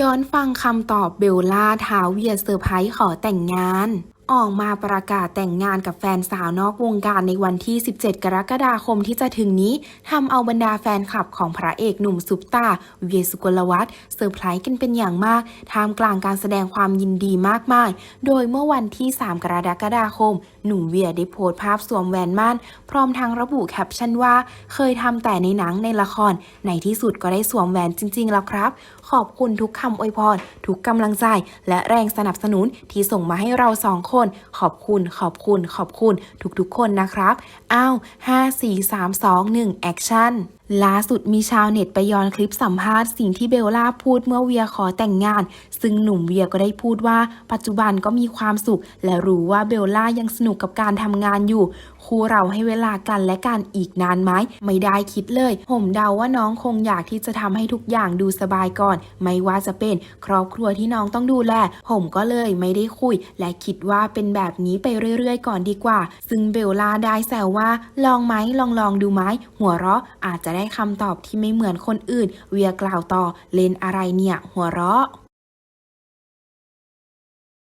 ย้อนฟังคำตอบเบลล่าท้าเวียเซอร์ไพรส์ขอแต่งงาน ออกมาประกาศแต่งงานกับแฟนสาวนอกวงการในวันที่ 17 กรกฎาคมที่จะถึงนี้ทำเอาบรรดาแฟนคลับของพระเอกหนุ่มซุปตาเวียสุกลวัฒน์เซอร์ไพรส์กันเป็นอย่างมากท่ามกลางการแสดงความยินดีมากมาย โดยเมื่อวันที่ 3 กรกฎาคม หนุ่มเวียได้โพสต์ภาพสวมแหวนมั่น พร้อมทั้งระบุแคปชั่นว่า เคยทำแต่ในหนังในละคร ในที่สุดก็ได้สวมแหวนจริง ๆ แล้วครับ ขอบคุณทุกคำอวยพรทุกกำลังใจ และแรงสนับสนุนที่ส่งมาให้เราสองคนขอบคุณ ขอบคุณ ขอบคุณ ทุกๆคนนะครับ อ้าว 5 4 3 2 1 แอคชั่น ล่าสุดมีชาวเน็ตไปย้อนคลิปสัมภาษณ์สิ่งที่เบลล่าพูดเมื่อเวียขอแต่งงาน ซึ่งหนุ่มเวียก็ได้พูดว่า ปัจจุบันก็มีความสุข และรู้ว่าเบลล่ายังสนุกกับการทำงานอยู่ คู่เราให้เวลากันและกันอีกนานไหมไม่ได้คิดเลย ผมเดาว่าน้องคงอยากที่จะทำให้ทุกอย่างดูสบายก่อน ไม่ว่าจะเป็นครอบครัวที่น้องต้องดูแล ผมก็เลยไม่ได้คุย และคิดว่าเป็นแบบนี้ไปเรื่อยๆ ก่อนดีกว่า ซึ่งเบลล่าได้แซวว่า ลองไหมลองลองดูไหมหัวเราะอาจจะได้ได้คำตอบที่ไม่เหมือนคนอื่น เวียกล่าวต่อ เล่นอะไรเนี่ย หัวเราะ